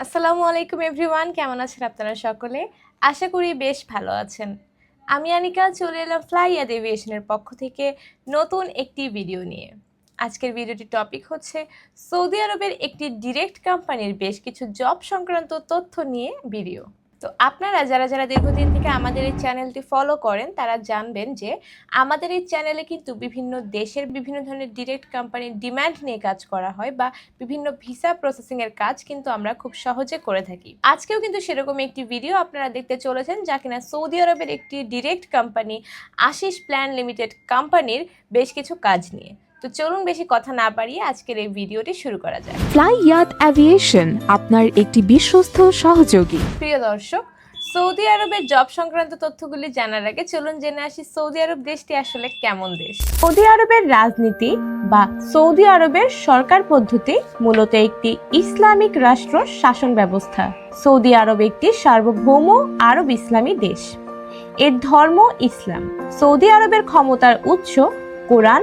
আসসালামু আলাইকুম এভরিওয়ান, কেমন আছেন আপনারা সকলে? আশা করি বেশ ভালো আছেন। আমি আনিকা, চলে এলাম ফ্লাই অ্যাডিভিয়েশনের এভিয়েশনের পক্ষ থেকে নতুন একটি ভিডিও নিয়ে। আজকের ভিডিওটির টপিক হচ্ছে সৌদি আরবের একটি ডিরেক্ট কোম্পানির বেশ কিছু জব সংক্রান্ত তথ্য নিয়ে ভিডিও তো আপনারা যারা যারা দীর্ঘদিন থেকে আমাদের এই চ্যানেলটি ফলো করেন, তারা জানবেন যে আমাদের এই চ্যানেলে কিন্তু বিভিন্ন দেশের বিভিন্ন ধরনের ডিরেক্ট কোম্পানির ডিম্যান্ড নিয়ে কাজ করা হয় বা বিভিন্ন ভিসা প্রসেসিং এর কাজ কিন্তু আমরা খুব সহজে করে থাকি। আজকেও কিন্তু সেরকম একটি ভিডিও আপনারা দেখতে চলেছেন, যা কিনা সৌদি আরবের একটি direct company Ashis plan limited কোম্পানির বেশ কিছু কাজ নিয়ে। তো চলুন বেশি কথা না বাড়িয়ে আজকের এই ভিডিওটি শুরু করা যায় ফ্লাই ইয়াত অ্যাভিয়েশন আপনার একটি বিশ্বস্ত সহযোগী। প্রিয় দর্শক সৌদি আরবের জব সংক্রান্ত তথ্যগুলি জানার আগে চলুন জেনে আসি সৌদি আরব দেশটি আসলে কেমন দেশ। সৌদি আরবের রাজনীতি বা সৌদি আরবের সরকার পদ্ধতি মূলত একটি ইসলামিক রাষ্ট্র শাসন ব্যবস্থা। সৌদি আরব একটি সার্বভৌম আরব ইসলামী দেশ। এর ধর্ম ইসলাম। সৌদি আরবের ক্ষমতার উৎস কোরআন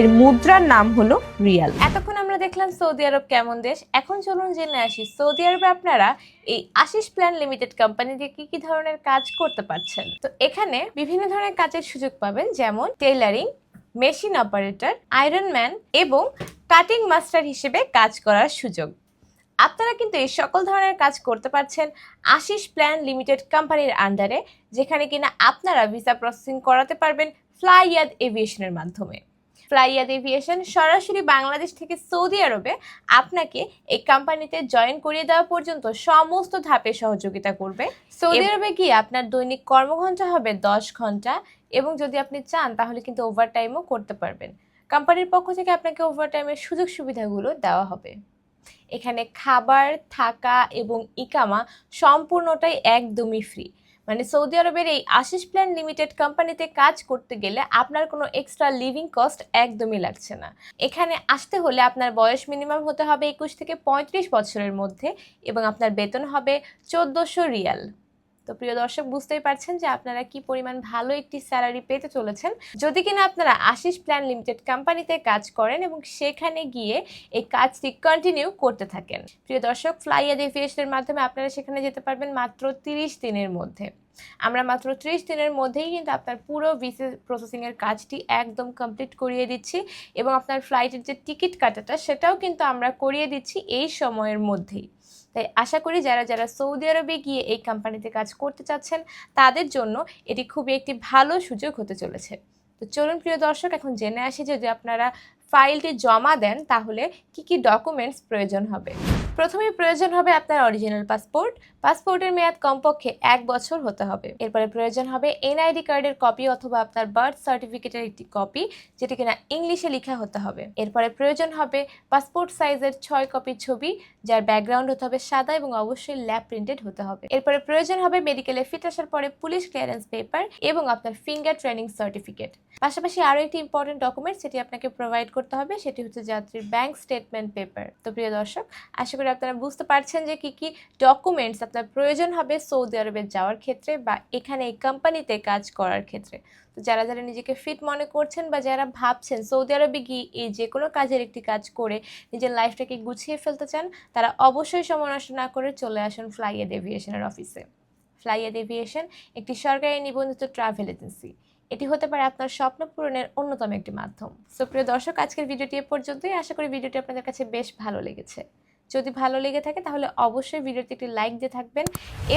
এর মুদ্রার নাম হলো রিয়াল। এতক্ষণ আমরা দেখলাম সৌদি আরব কেমন দেশ। এখন চলুন জেনে আসি, সৌদি আরবে আপনারা এই আশিস প্ল্যান লিমিটেড কোম্পানি দিয়ে কি কি ধরনের কাজ করতে পারছেন? তো এখানে বিভিন্ন ধরনের কাজের সুযোগ পাবেন, যেমন tailoring machine operator iron man এবং কাটিং মাস্টার হিসেবে কাজ করার সুযোগ। আপনারা কিন্তু এই সকল ধরনের কাজ করতে পারছেন আশিস প্ল্যান লিমিটেড কোম্পানির আন্ডারে যেখানে কিনা আপনারা ভিসা প্রসেসিং করাতে পারবেন ফ্লাইয়াদ এভিয়েশনের মাধ্যমে। ফ্লাইয়াদ এভিয়েশন সরাসরি বাংলাদেশ থেকে সৌদি আরবে আপনাকে এই কোম্পানিতে জয়েন করিয়ে দেওয়া পর্যন্ত সমস্ত ধাপে সহযোগিতা করবে। সৌদি আরবে গিয়ে আপনার দৈনিক কর্মঘণ্টা হবে দশ ঘণ্টা এবং যদি আপনি চান তাহলে কিন্তু ওভারটাইমও করতে পারবেন। কোম্পানির পক্ষ থেকে আপনাকে ওভারটাইমের সুযোগ সুবিধাগুলো দেওয়া হবে। এখানে খাবার থাকা এবং ইকামা সম্পূর্ণটাই একদমই ফ্রি মানে সৌদি আরবের এই আশিস প্ল্যান লিমিটেড কোম্পানিতে কাজ করতে গেলে আপনার কোনো এক্সট্রা লিভিং কস্ট একদমই লাগছে না। এখানে আসতে হলে আপনার বয়স মিনিমাম হতে হবে একুশ থেকে পঁয়ত্রিশ বছরের মধ্যে এবং আপনার বেতন হবে চোদ্দোশো রিয়াল। তো প্রিয় দর্শক, বুঝতেই পারছেন যে আপনারা কি পরিমাণ ভালো একটি স্যালারি পেতে চলেছেন। যদি কিনা আপনারা আশিস প্ল্যান লিমিটেড কোম্পানিতে কাজ করেন এবং সেখানে গিয়ে এই কাজটি কন্টিনিউ করতে থাকেন। প্রিয় দর্শক ফ্লাইয়া এভিয়েশনের মাধ্যমে আপনারা সেখানে যেতে পারবেন মাত্র তিরিশ দিনের মধ্যে। আমরা মাত্র ত্রিশ দিনের মধ্যেই কিন্তু আপনার পুরো ভিসা প্রসেসিংয়ের কাজটি একদম কমপ্লিট করিয়ে দিচ্ছি এবং আপনার ফ্লাইটের যে টিকিট কাটাটা, সেটাও কিন্তু আমরা করিয়ে দিচ্ছি এই সময়ের মধ্যেই। তাই আশা করি যারা যারা সৌদি আরবে গিয়ে এই কোম্পানিতে কাজ করতে চাচ্ছেন, তাদের জন্য এটি খুবই একটি ভালো সুযোগ হতে চলেছে। তো চলুন প্রিয় দর্শক, এখন জেনে আসি যদি আপনারা ফাইলটি জমা দেন, তাহলে কি কি ডকুমেন্টস প্রয়োজন হবে? প্রথমে প্রয়োজন হবে আপনার অরিজিনাল পাসপোর্ট পাসপোর্টের মেয়াদ কমপক্ষে এক বছর হতে হবে। এরপরে প্রয়োজন হবে এনআইডি কার্ডের কপি অথবা আপনার বার্থ সার্টিফিকেটের একটি কপি যেটি কিনা ইংলিশে লেখা হতে হবে। এরপরে প্রয়োজন হবে পাসপোর্ট সাইজের ছয় কপি ছবি, যার ব্যাকগ্রাউন্ড হতে হবে সাদা এবং অবশ্যই ল্যাব প্রিন্টেড হতে হবে। এরপরে প্রয়োজন হবে মেডিকেলে ফিট আসার পরে পুলিশ ক্লিয়ারেন্স পেপার এবং আপনার ফিঙ্গার ট্রেনিং সার্টিফিকেট পাশাপাশি আরও একটি ইম্পর্টেন্ট ডকুমেন্ট সেটি আপনাকে প্রোভাইড করতে হবে, সেটি হচ্ছে যাত্রীর ব্যাংক স্টেটমেন্ট পেপার তো প্রিয় দর্শক, আশা করি আপনারা বুঝতে পারছেন যে কি কি ডকুমেন্টস আপনার প্রয়োজন হবে সৌদি আরবে যাওয়ার ক্ষেত্রে বা এখানে এই কোম্পানিতে কাজ করার ক্ষেত্রে। তো যারা যারা নিজেকে ফিট মনে করছেন বা যারা ভাবছেন সৌদি আরবে গিয়ে এই যে কোনো কাজের একটি কাজ করে নিজের লাইফটাকে গুছিয়ে ফেলতে চান, তারা অবশ্যই সময় নষ্ট না করে চলে আসুন ফ্লাইয়েড এভিয়েশনের অফিসে ফ্লাইয়েড এভিয়েশন একটি সরকারি নিবন্ধিত ট্রাভেল এজেন্সি এটি হতে পারে আপনার স্বপ্ন পূরণের অন্যতম একটি মাধ্যম। সো প্রিয় দর্শক, আজকের ভিডিওটি এ পর্যন্তই। আশা করি ভিডিওটি আপনাদের কাছে বেশ ভালো লেগেছে। যদি ভালো লেগে থাকে তাহলে অবশ্যই ভিডিওতে একটি লাইক দিয়ে থাকবেন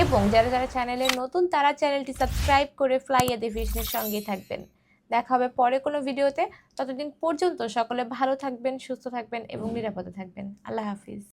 এবং যারা যারা চ্যানেলে নতুন, তারা চ্যানেলটি সাবস্ক্রাইব করে ফ্লাই ভিশনের সঙ্গেই থাকবেন। দেখা হবে পরে কোনো ভিডিওতে। ততদিন পর্যন্ত সকলে ভালো থাকবেন, সুস্থ থাকবেন এবং নিরাপদে থাকবেন। আল্লাহ হাফিজ।